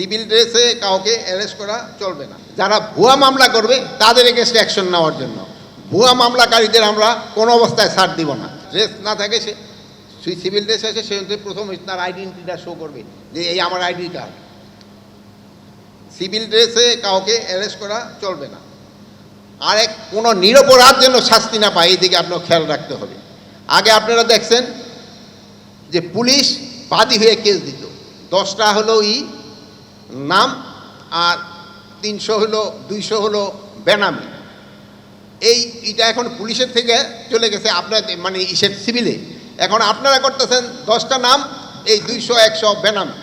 Civil ড্রেসে কাউকে arrest করা চলবে না। যারা ভুয়া মামলা করবে, তাদের এগেনস্ট অ্যাকশন নেওয়ার জন্য। ভুয়া মামলাকারীদের আমরা কোনো অবস্থায় ছাড় দিব না। ড্রেস না থাকে সে সিভিল ড্রেস আছে, সে হচ্ছে প্রথম তার আইডেন্টিটিটা শো করবে যে এই আমার আইডি কার্ড সিভিল ড্রেসে কাউকে অ্যারেস্ট করা চলবে না। আর এক, কোনো নিরপরাধ যেন শাস্তি না পায় এইদিকে আপনার খেয়াল রাখতে হবে। আগে আপনারা দেখছেন যে পুলিশ বাদী হয়ে কেস দিত। দশটা হলো ই নাম আর তিনশো হলো, দুইশো হলো বেনামি। এই এটা এখন পুলিশের থেকে চলে গেছে, আপনার মানে ইসের সিভিলে। এখন আপনারা করতেছেন দশটা নাম, এই দুইশো, একশো বেনামি।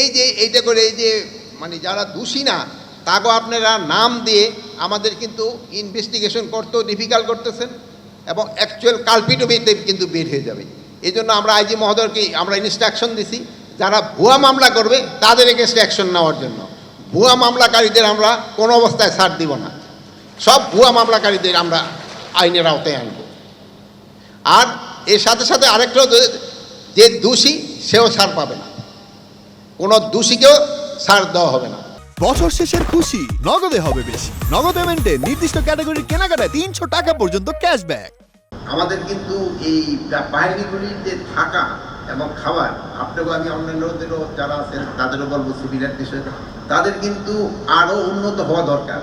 এই যে এইটা করে, এই যে মানে যারা দোষী না তাকেও আপনারা নাম দিয়ে আমাদের কিন্তু ইনভেস্টিগেশন করতেও ডিফিকাল্ট করতেছেন এবং অ্যাকচুয়াল কালপিটও কিন্তু বের হয়ে যাবে। এই জন্য আমরা আইজি মহোদয়কে আমরা ইনস্ট্রাকশন দিছি যারা ভুয়া মামলা করবে তাদের এগেনস্ট অ্যাকশন নেওয়ার জন্য। ভুয়া মামলাকারীদের আমরা কোনো অবস্থায় ছাড় দিব না। সব ভুয়া মামলাকারীদের আমরা আইনের আওতায় আনব। আর এর সাথে সাথে আরেকটা যে- যে দোষী সেও ছাড় পাবে না। কোনো দোষীকেও ছাড় দেওয়া হবে না। বছর শেষের খুশি নগদে হবে বেশি। নগদ পেমেন্টে নির্দিষ্ট ক্যাটাগরির কেনাকাটায় তিনশো টাকা পর্যন্ত ক্যাশব্যাক আমাদের কিন্তু এই বাহিনীগুলির যে থাকা এবং খাবার। আপনাকেও আমি অন্যান্যদেরও যারা আছেন, তাদেরও বলব সিভিলের বিষয়ে তাদের কিন্তু আরও উন্নত হওয়া দরকার।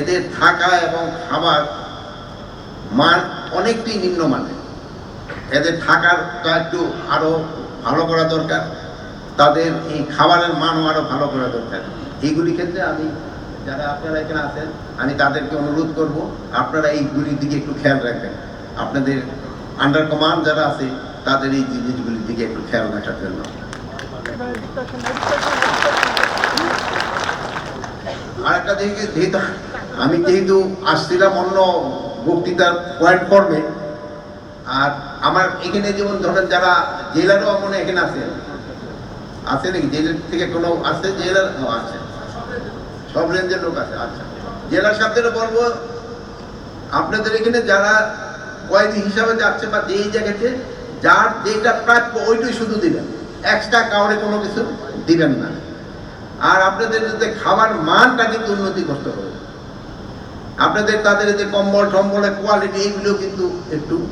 এদের থাকা এবং খাবার মান অনেকটাই নিম্নমানের। এদের থাকারটা একটু আরও ভালো করা দরকার। তাদের এই খাবারের মানও আরও ভালো করা দরকার। এইগুলি ক্ষেত্রে আমি, যারা আপনারা এখানে আছেন, আমি তাদেরকে অনুরোধ করব, আপনারা এইগুলির দিকে একটু খেয়াল রাখবেন। আপনাদের আন্ডার কমান্ড যারা আছে তাদের এই জিনিসগুলির দিকে একটু খেয়াল রাখার জন্য। আর একটা দিকে যেহেতু আমি যেহেতু আসছিলাম অন্য বক্তৃতার পয়েন্ট ফর্মে, আর আমার এখানে যেমন ধরেন যারা জেলারও মনে এখানে আছে আছে নাকি? জেলার থেকে কোনো আছে? জেলার? আছে। সব রেঞ্জের লোক আছে আচ্ছা। জেলার সাথে বলব, আপনাদের এখানে যারা কয়েদি হিসাবে যাচ্ছে বা যেই জায়গাতে যার যেটা প্রাপ্য ওইটাই শুধু দিবেন। এক্সট্রা কাউরে কোনো কিছু দিবেন না। আর আপনাদের যাতে খাবার মানটা কিন্তু উন্নতি করতে হবে। আপনাদের তাদের যে কম্বল, টম্বলের কোয়ালিটি এইগুলো কিন্তু একটু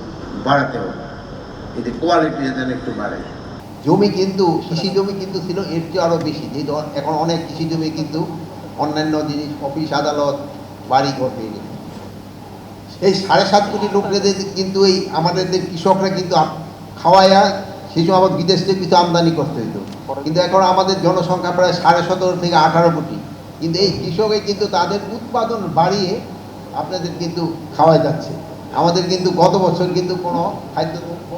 বাড়াতে হবে। এতে কোয়ালিটি যেন একটু বাড়ে। জমি কিন্তু, কৃষি জমি কিন্তু ছিল, এর চেয়ে আরও বেশি। যে ধর- এখন অনেক কৃষি জমি কিন্তু অন্যান্য জিনিস, অফিস, আদালত বাড়ি ঘর পেয়ে গেছে। এই সাড়ে সাত কোটি লোকদের কিন্তু এই আমাদের যে কৃষকরা কিন্তু খাওয়ায়া সেই সময় আবার বিদেশ থেকে কিছু আমদানি করতে হতো কিন্তু এখন আমাদের জনসংখ্যা প্রায় সাড়ে সতেরো থেকে আঠারো কোটি। কিন্তু এই কৃষকে কিন্তু তাদের উৎপাদন বাড়িয়ে আপনাদের কিন্তু খাওয়া যাচ্ছে। আমাদের কিন্তু গত বছর কিন্তু কোনো খাদ্যদ্রব্য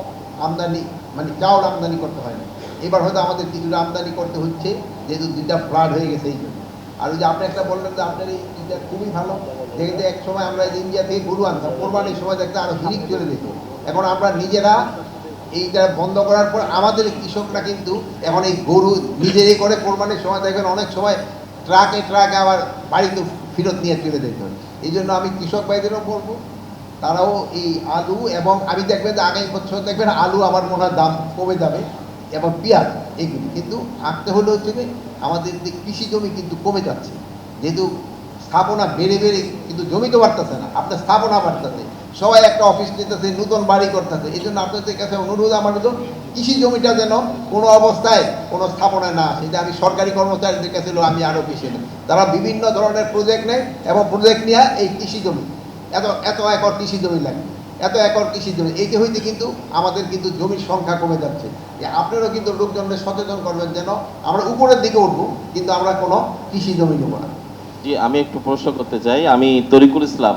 আমদানি মানে চাউল আমদানি করতে হয় না এবার হয়তো আমাদের কিছুটা আমদানি করতে হচ্ছে, যেহেতু দুইটা ফ্লাড হয়ে গেছে এই জন্য। আর ওই যে আপনি একটা বললেন যে আপনার এই জিনিসটা খুবই ভালো, যেহেতু এক সময় আমরা ইন্ডিয়া থেকে গরু আনতাম, কোরবানির সময় দেখতে আরও হিরিক চলে যেত। এখন আমরা নিজেরা এইটা বন্ধ করার পর আমাদের কৃষকরা কিন্তু এখন এই গরু নিজেরই করে কোরবানির সময় দেখবেন অনেক সময় ট্রাকে ট্রাকে আবার বাড়িতে ফেরত নিয়ে চলে যেতে হয়। এই জন্য আমি কৃষক ভাইদেরও বলব, তারাও এই আলু এবং আমি দেখবেন যে আগামী বছর দেখবেন আলু আমার মনে হয় দাম কমে যাবে এবং পেঁয়াজ এইগুলি কিন্তু আঁকতে হলে হচ্ছে যে আমাদের যে কৃষি জমি কিন্তু কমে যাচ্ছে। যেহেতু স্থাপনা বেড়ে বেড়ে কিন্তু জমি তো বাড়তেছে না, আপনার স্থাপনা বাড়তেছে। সবাই একটা অফিস নিতেছে, নতুন বাড়ি করতেছে। এই জন্য আপনাদের কাছে অনুরোধ, আমার হলো কৃষি জমিটা যেন কোনো অবস্থায় কোনো স্থাপনা না আসে। আমি সরকারি কর্মচারীদের কাছে আমি আরও বেশি নেই তারা বিভিন্ন ধরনের প্রজেক্ট নেয় এবং প্রজেক্ট নিয়ে এই কৃষি জমি। এত এত একর কৃষি জমি লাগে। এত একর কৃষি জমি। এই যে হইতে কিন্তু আমাদের কিন্তু জমির সংখ্যা কমে যাচ্ছে। আপনারাও কিন্তু লোকজনদের সচেতন করবেন যেন আমরা উপরের দিকে উঠবো, কিন্তু আমরা কোনো কৃষি জমি নেব না। জি, আমি একটু প্রশ্ন করতে চাই। আমি তরিকুল ইসলাম।